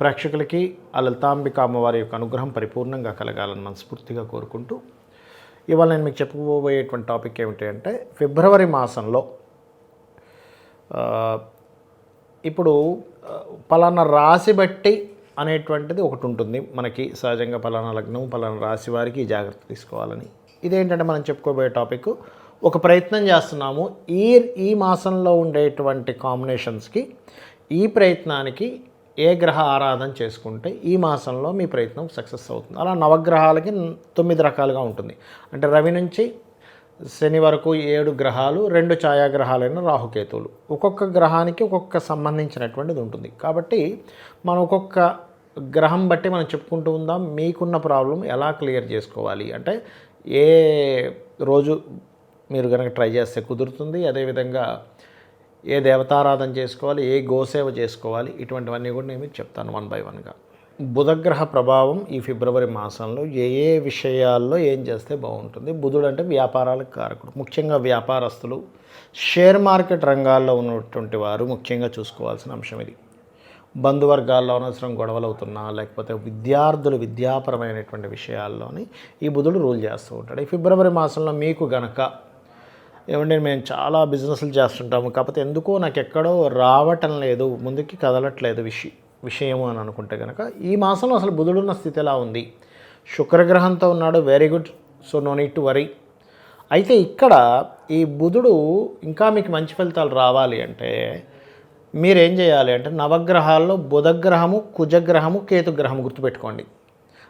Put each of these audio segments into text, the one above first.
ప్రేక్షకులకి ఆ లలితాంబిక అమ్మవారి యొక్క అనుగ్రహం పరిపూర్ణంగా కలగాలని మనస్ఫూర్తిగా కోరుకుంటూ ఇవాళ నేను మీకు చెప్పుకోబోయేటువంటి టాపిక్ ఏమిటి అంటే ఫిబ్రవరి మాసంలో ఇప్పుడు పలానా రాశి బట్టి అనేటువంటిది ఒకటి ఉంటుంది. మనకి సహజంగా పలానా లగ్నం పలానా రాశి వారికి ఈ జాగ్రత్త తీసుకోవాలని. ఇదేంటంటే మనం చెప్పుకోబోయే టాపిక్ ఒక ప్రయత్నం చేస్తున్నాము. ఈ ఈ మాసంలో ఉండేటువంటి కాంబినేషన్స్కి ఈ ప్రయత్నానికి ఏ గ్రహ ఆరాధన చేసుకుంటే ఈ మాసంలో మీ ప్రయత్నం సక్సెస్ అవుతుంది. అలా నవగ్రహాలకి తొమ్మిది రకాలుగా ఉంటుంది. అంటే రవి నుంచి శని వరకు ఏడు గ్రహాలు రెండు ఛాయాగ్రహాలైన రాహుకేతువులు. ఒక్కొక్క గ్రహానికి ఒక్కొక్క సంబంధించినటువంటిది ఉంటుంది. కాబట్టి మనం ఒక్కొక్క గ్రహం బట్టి మనం చెప్పుకుంటూ ఉందాం మీకున్న ప్రాబ్లం ఎలా క్లియర్ చేసుకోవాలి? అంటే ఏ రోజు మీరు కనుక ట్రై చేస్తే కుదురుతుంది? అదేవిధంగా ఏ దేవతారాధన చేసుకోవాలి ఏ గోసేవ చేసుకోవాలి ఇటువంటివన్నీ కూడా నేను మీకు చెప్తాను వన్ బై వన్గా బుధగ్రహ ప్రభావం ఈ ఫిబ్రవరి మాసంలో ఏ ఏ విషయాల్లో ఏం చేస్తే బాగుంటుంది? బుధుడు అంటే వ్యాపారాలకు కారకుడు ముఖ్యంగా వ్యాపారస్తులు. షేర్ మార్కెట్ రంగాల్లో ఉన్నటువంటి వారు ముఖ్యంగా చూసుకోవాల్సిన అంశం ఇది. బంధువర్గాల్లో అనవసరం గొడవలు అవుతున్నా లేకపోతే విద్యార్థులు విద్యాపరమైనటువంటి విషయాల్లోని ఈ బుధుడు రూల్ చేస్తూ ఉంటాడు. ఈ ఫిబ్రవరి మాసంలో మీకు గనక ఏమంటే మేము చాలా బిజినెస్లు చేస్తుంటాము. కాకపోతే ఎందుకో నాకు ఎక్కడో రావటం లేదు. ముందుకి కదలట్లేదు విషయం విషయము అని అనుకుంటే కనుక ఈ మాసంలో అసలు బుధుడున్న స్థితి ఎలా ఉంది? శుక్రగ్రహంతో ఉన్నాడు. Very good so no need to worry అయితే ఇక్కడ ఈ బుధుడు ఇంకా మీకు మంచి ఫలితాలు రావాలి అంటే మీరేం చేయాలి అంటే నవగ్రహాల్లో బుధగ్రహము కుజగ్రహము కేతుగ్రహము గుర్తుపెట్టుకోండి.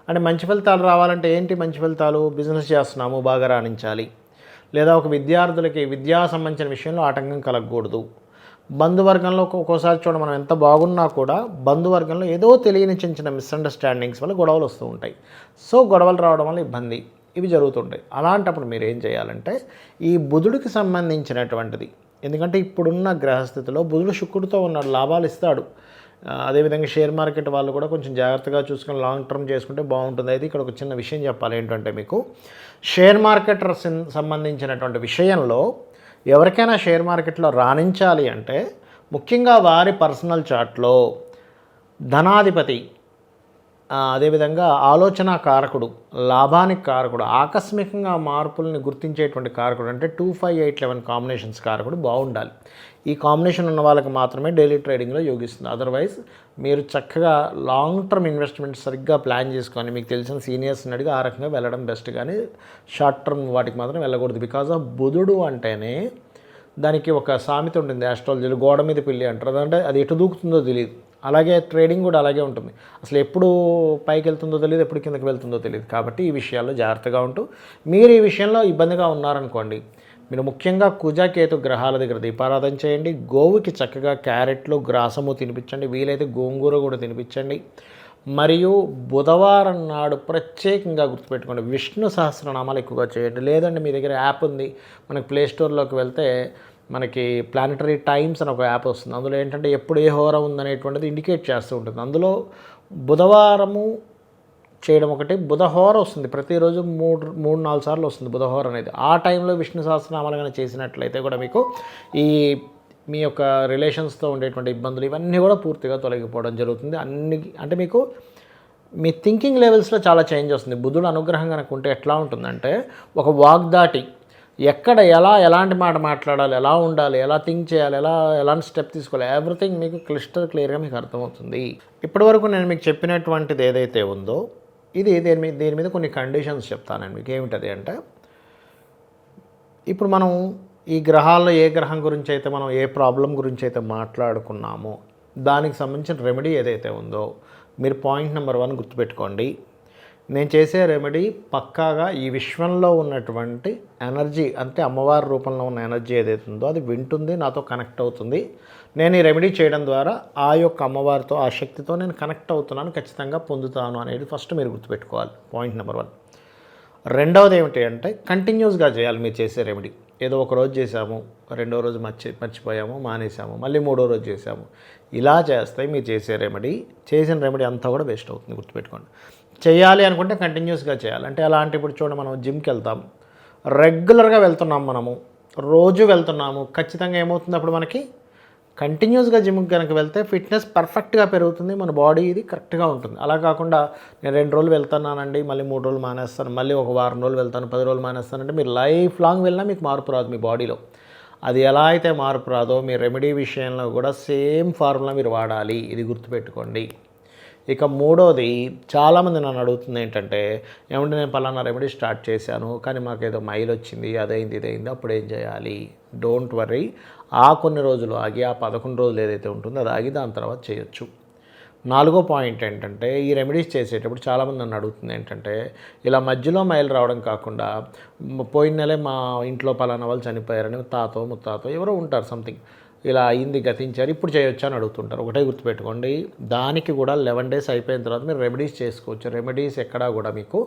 అంటే మంచి ఫలితాలు రావాలంటే ఏంటి మంచి ఫలితాలు? బిజినెస్ చేస్తున్నాము బాగా రాణించాలి. లేదా ఒక విద్యార్థులకి విద్యా సంబంధించిన విషయంలో ఆటంకం కలగకూడదు. బంధువర్గంలో ఒక్కోసారి చూడ మనం ఎంత బాగున్నా కూడా బంధువర్గంలో ఏదో తెలియని చిన్న చిన్న మిస్అండర్స్టాండింగ్స్ వల్ల గొడవలు వస్తూ ఉంటాయి. సో గొడవలు రావడం వల్ల ఇబ్బంది. ఇవి జరుగుతుంటాయి. అలాంటప్పుడు మీరు ఏం చేయాలంటే ఈ బుధుడికి సంబంధించినటువంటిది ఎందుకంటే ఇప్పుడున్న గ్రహస్థితిలో బుధుడు శుక్రుడితో ఉన్నాడు లాభాలు ఇస్తాడు. అదేవిధంగా షేర్ మార్కెట్ వాళ్ళు కూడా కొంచెం జాగ్రత్తగా చూసుకొని లాంగ్ టర్మ్ చేసుకుంటే బాగుంటుంది. అయితే ఇక్కడ ఒక చిన్న విషయం చెప్పాలి. ఏంటంటే మీకు షేర్ మార్కెట్ సంబంధించినటువంటి విషయంలో ఎవరికైనా షేర్ మార్కెట్లో రాణించాలి అంటే ముఖ్యంగా వారి పర్సనల్ చార్ట్లో ధనాధిపతి అదేవిధంగా ఆలోచన కారకుడు లాభానికి కారకుడు ఆకస్మికంగా మార్పుల్ని గుర్తించేటువంటి కారకుడు అంటే two five eight eleven combinations కారకుడు బాగుండాలి. ఈ కాంబినేషన్ ఉన్న వాళ్ళకి మాత్రమే డైలీ ట్రేడింగ్లో యోగిస్తుంది. అదర్వైజ్ మీరు చక్కగా లాంగ్ టర్మ్ ఇన్వెస్ట్మెంట్ సరిగ్గా ప్లాన్ చేసుకొని మీకు తెలిసిన సీనియర్స్ని అడిగి ఆ రకంగా వెళ్ళడం బెస్ట్. కానీ షార్ట్ టర్మ్ వాటికి మాత్రం వెళ్ళకూడదు. బికాజ్ ఆఫ్ బుధుడు అంటేనే దానికి ఒక సామెత ఉంటుంది. ఆస్ట్రాలజీలో గోడ మీద పిల్లి అంటారు. అదంటే అది ఎటు దూకుతుందో తెలియదు. అలాగే ట్రేడింగ్ కూడా అలాగే ఉంటుంది. అసలు ఎప్పుడు పైకి వెళ్తుందో తెలియదు ఎప్పుడు కిందకి వెళ్తుందో తెలియదు. కాబట్టి ఈ విషయాల్లో జాగ్రత్తగా ఉంటూ మీరు ఈ విషయంలో ఇబ్బందిగా ఉన్నారనుకోండి మీరు ముఖ్యంగా కుజకేతు గ్రహాల దగ్గర దీపారాధన చేయండి. గోవుకి చక్కగా క్యారెట్లు గ్రాసము తినిపించండి. వీలైతే గోంగూర కూడా తినిపించండి. మరియు బుధవారం నాడు ప్రత్యేకంగా గుర్తుపెట్టుకోండి. విష్ణు సహస్రనామాలు ఎక్కువగా చేయండి. లేదండి మీ దగ్గర యాప్ ఉంది. మనకి ప్లే స్టోర్లోకి వెళ్తే మనకి ప్లానటరీ టైమ్స్ అని ఒక యాప్ వస్తుంది. అందులో ఏంటంటే ఎప్పుడు ఏ హోర ఉందనేటువంటిది ఇండికేట్ చేస్తూ ఉంటుంది. అందులో బుధవారము చేయడం ఒకటి. బుధహోర వస్తుంది. ప్రతిరోజు మూడు మూడు నాలుగు సార్లు వస్తుంది బుధహోర అనేది. ఆ టైంలో విష్ణు సహస్రనామాలు కానీ చేసినట్లయితే కూడా మీకు ఈ మీ యొక్క రిలేషన్స్తో ఉండేటువంటి ఇబ్బందులు ఇవన్నీ కూడా పూర్తిగా తొలగిపోవడం జరుగుతుంది. అన్ని అంటే మీకు మీ థింకింగ్ లెవెల్స్లో చాలా చేంజ్ వస్తుంది. బుధుడు అనుగ్రహం కనుక ఉంటే ఎట్లా ఉంటుందంటే ఒక వాగ్దాటి ఎక్కడ ఎలా ఎలాంటి మాట మాట్లాడాలి ఎలా ఉండాలి ఎలా థింక్ చేయాలి ఎలా ఎలాంటి స్టెప్ తీసుకోవాలి ఎవ్రీథింగ్ మీకు క్లిస్టర్ క్లియర్గా మీకు అర్థమవుతుంది. ఇప్పటివరకు నేను మీకు చెప్పినటువంటిది ఏదైతే ఉందో ఇది దీని మీద దీని మీద కొన్ని కండిషన్స్ చెప్తాను నేను మీకు ఏమిటది అంటే ఇప్పుడు మనం ఈ గ్రహాల్లో ఏ గ్రహం గురించి అయితే మనం ఏ ప్రాబ్లం గురించి అయితే మాట్లాడుకున్నామో దానికి సంబంధించిన రెమెడీ ఏదైతే ఉందో మీరు పాయింట్ నెంబర్ వన్ గుర్తుపెట్టుకోండి. నేను చేసే రెమెడీ పక్కాగా ఈ విశ్వంలో ఉన్నటువంటి ఎనర్జీ అంటే అమ్మవారి రూపంలో ఉన్న ఎనర్జీ ఏదైతే ఉందో అది వింటుంది నాతో కనెక్ట్ అవుతుంది. నేను ఈ రెమెడీ చేయడం ద్వారా ఆ యొక్క అమ్మవారితో ఆ శక్తితో నేను కనెక్ట్ అవుతున్నాను ఖచ్చితంగా పొందుతాను అనేది ఫస్ట్ మీరు గుర్తుపెట్టుకోవాలి. పాయింట్ నెంబర్ వన్ రెండవది ఏమిటి అంటే కంటిన్యూస్గా చేయాలి మీరు చేసే రెమెడీ ఏదో ఒక రోజు చేసాము రెండో రోజు మర్చి మర్చిపోయాము మానేసాము మళ్ళీ మూడో రోజు చేసాము ఇలా చేస్తే మీరు చేసే రెమెడీ చేసిన రెమెడీ అంతా కూడా వేస్ట్ అవుతుంది గుర్తుపెట్టుకోండి. చేయాలి అనుకుంటే కంటిన్యూస్గా చేయాలి. అంటే అలాంటి ఇప్పుడు చూడండి మనం జిమ్కి వెళ్తాం. రెగ్యులర్గా వెళ్తున్నాం మనము. రోజు వెళ్తున్నాము. ఖచ్చితంగా ఏమవుతుంది అప్పుడు మనకి? కంటిన్యూస్గా జిమ్కి కనుక వెళ్తే ఫిట్నెస్ పర్ఫెక్ట్గా పెరుగుతుంది మన బాడీ ఇది కరెక్ట్గా ఉంటుంది. అలా కాకుండా నేను రెండు రోజులు వెళ్తున్నానండి మళ్ళీ మూడు రోజులు మానేస్తాను మళ్ళీ ఒక వారం రోజులు వెళ్తాను పది రోజులు మానేస్తానంటే మీరు లైఫ్ లాంగ్ వెళ్ళినా మీకు మార్పు రాదు మీ బాడీలో. అది ఎలా అయితే మార్పు రాదో మీ రెమెడీ విషయంలో కూడా సేమ్ ఫార్ములా మీరు వాడాలి ఇది గుర్తుపెట్టుకోండి. ఇక మూడోది చాలామంది నన్ను అడుగుతుంది ఏంటంటే ఏమంటే నేను పలానా రెమెడీ స్టార్ట్ చేశాను కానీ మాకు ఏదో మైల్ వచ్చింది అదైంది ఇదైంది అప్పుడు ఏం చేయాలి? డోంట్ వర్రీ ఆ కొన్ని రోజులు ఆగి ఆ పదకొండు రోజులు ఏదైతే ఉంటుందో అది ఆగి దాని తర్వాత చేయొచ్చు. నాలుగో పాయింట్ ఏంటంటే ఈ రెమెడీస్ చేసేటప్పుడు చాలామంది నన్ను అడుగుతుంది ఏంటంటే ఇలా మధ్యలో మైలు రావడం కాకుండా పోయిన నెలే మా ఇంట్లో పలానా వాళ్ళు చనిపోయారని తాతో ముత్తాతో ఎవరో ఉంటారు సంథింగ్ ఇలా అయింది గతించారు ఇప్పుడు చేయొచ్చు అని అడుగుతుంటారు. ఒకటే గుర్తుపెట్టుకోండి దానికి కూడా లెవెన్ డేస్ అయిపోయిన తర్వాత మీరు రెమెడీస్ చేసుకోవచ్చు. రెమెడీస్ ఎక్కడా కూడా మీకు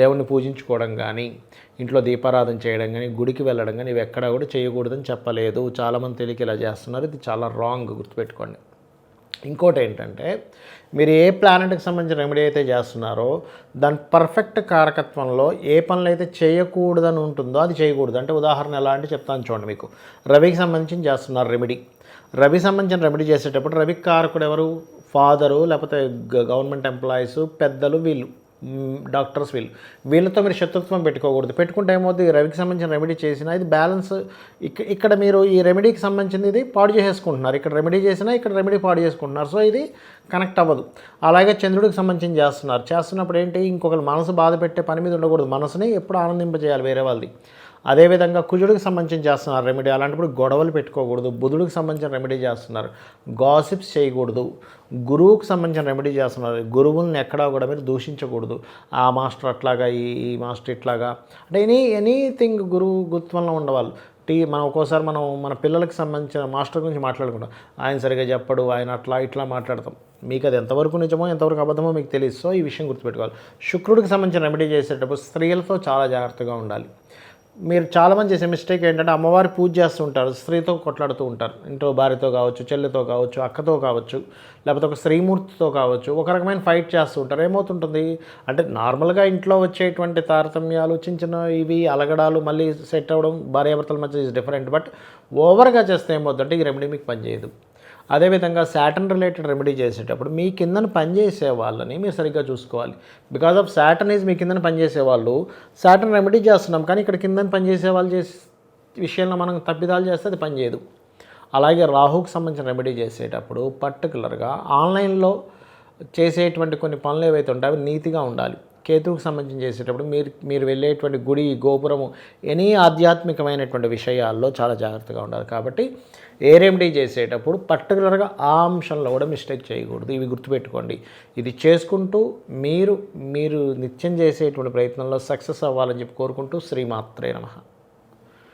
దేవుణ్ణి పూజించుకోవడం కానీ ఇంట్లో దీపారాధన చేయడం కానీ గుడికి వెళ్ళడం కానీ ఇవి ఎక్కడా కూడా చేయకూడదని చెప్పలేదు. చాలామంది తెలియక ఇలా చేస్తున్నారు. ఇది చాలా రాంగ్ గుర్తుపెట్టుకోండి. ఇంకోటి ఏంటంటే మీరు ఏ ప్లానెట్కి సంబంధించిన రెమెడీ అయితే చేస్తున్నారో దాని పర్ఫెక్ట్ కారకత్వంలో ఏ పనులు అయితే చేయకూడదని ఉంటుందో అది చేయకూడదు. అంటే ఉదాహరణ ఎలా అంటే చెప్తాను చూడండి మీకు. రవికి సంబంధించి చేస్తున్నారు రెమెడీ. రవి సంబంధించిన రెమెడీ చేసేటప్పుడు రవి కారకుడు ఎవరు? ఫాదరు లేకపోతే గవర్నమెంట్ ఎంప్లాయీస్ పెద్దలు వీళ్ళు. డాక్టర్స్ వీళ్ళు. వీళ్ళతో మీరు శత్రుత్వం పెట్టుకోకూడదు. పెట్టుకుంటే ఏమవుతుంది రవికి సంబంధించిన రెమెడీ చేసినా ఇది బ్యాలెన్స్ ఇక్క ఇక్కడ మీరు ఈ రెమెడీకి సంబంధించింది ఇది పాడు చేసేసుకుంటున్నారు. ఇక్కడ రెమెడీ చేసినా ఇక్కడ రెమెడీ పాడు చేసుకుంటున్నారు. సో ఇది కనెక్ట్ అవ్వదు. అలాగే చంద్రుడికి సంబంధించి చేస్తున్నారు. చేస్తున్నప్పుడు ఏంటి? ఇంకొకరు మనసు బాధ పెట్టే పని మీద ఉండకూడదు. మనసుని ఎప్పుడు ఆనందింపజేయాలి వేరే వాళ్ళది. అదేవిధంగా కుజుడికి సంబంధించి చేస్తున్నారు రెమెడీ అలాంటప్పుడు గొడవలు పెట్టుకోకూడదు బుధుడికి సంబంధించిన రెమెడీ చేస్తున్నారు. గాసిప్స్ చేయకూడదు గురువుకు సంబంధించిన రెమెడీ చేస్తున్నారు. గురువుల్ని ఎక్కడా కూడా మీరు దూషించకూడదు. ఆ మాస్టర్ అట్లాగా ఈ ఈ మాస్టర్ ఇట్లాగా. అంటే ఎనీ ఎనీథింగ్ గురువు గుత్వంలో ఉండవాళ్ళు టీ మనం ఒక్కోసారి మనం మన పిల్లలకి సంబంధించిన మాస్టర్ గురించి మాట్లాడుకుంటాం. ఆయన సరిగా చెప్పడు ఆయన అట్లా ఇట్లా మాట్లాడతాం. మీకు అది ఎంతవరకు నిజమో ఎంతవరకు అబద్ధమో మీకు తెలియదు. సో ఈ విషయం గుర్తుపెట్టుకోవాలి. శుక్రుడికి సంబంధించిన రెమెడీ చేసేటప్పుడు స్త్రీలతో చాలా జాగ్రత్తగా ఉండాలి. మీరు చాలామంది చేసే మిస్టేక్ ఏంటంటే అమ్మవారి పూజ చేస్తూ ఉంటారు స్త్రీతో కొట్లాడుతూ ఉంటారు. ఇంట్లో భార్యతో కావచ్చు చెల్లితో కావచ్చు అక్కతో కావచ్చు లేకపోతే ఒక స్త్రీమూర్తితో కావచ్చు ఒక రకమైన ఫైట్ చేస్తూ ఉంటారు. ఏమవుతుంటుంది? అంటే నార్మల్గా ఇంట్లో వచ్చేటువంటి తారతమ్యాలు చిన్న చిన్న ఇవి అలగడాలు మళ్ళీ సెట్ అవ్వడం భార్యాభర్తల మధ్య ఇస్ డిఫరెంట్ బట్ ఓవర్గా చేస్తే ఏమవుతుందంటే ఈ రెమెడీ మీకు పనిచేయదు. అదేవిధంగా శాటన్ రిలేటెడ్ రెమెడీ చేసేటప్పుడు మీ కిందన పనిచేసే వాళ్ళని మీరు సరిగ్గా చూసుకోవాలి. బికాజ్ ఆఫ్ శాటన్ ఈజ్ మీ కిందన పనిచేసే వాళ్ళు శాటన్ రెమెడీ చేస్తున్నాం కానీ ఇక్కడ కిందన పనిచేసే వాళ్ళు చేసే విషయంలో మనం తప్పిదాలు చేస్తే అది పనిచేయదు అలాగే రాహుకు సంబంధించిన రెమెడీ చేసేటప్పుడు పర్టికులర్గా ఆన్లైన్లో చేసేటువంటి కొన్ని పనులు ఏవైతే ఉంటాయో అవి నీతిగా ఉండాలి. కేతువుకు సంబంధించి చేసేటప్పుడు మీరు మీరు వెళ్ళేటువంటి గుడి గోపురము ఎనీ ఆధ్యాత్మికమైనటువంటి విషయాల్లో చాలా జాగ్రత్తగా ఉండాలి. కాబట్టి ఏ రెమెడీ చేసేటప్పుడు పర్టికులర్గా ఆ అంశంలో కూడా మిస్టేక్ చేయకూడదు. ఇవి గుర్తుపెట్టుకోండి. ఇది చేసుకుంటూ మీరు మీరు నిత్యం చేసేటువంటి ప్రయత్నంలో సక్సెస్ అవ్వాలని చెప్పి కోరుకుంటూ శ్రీమాత్రే నమః.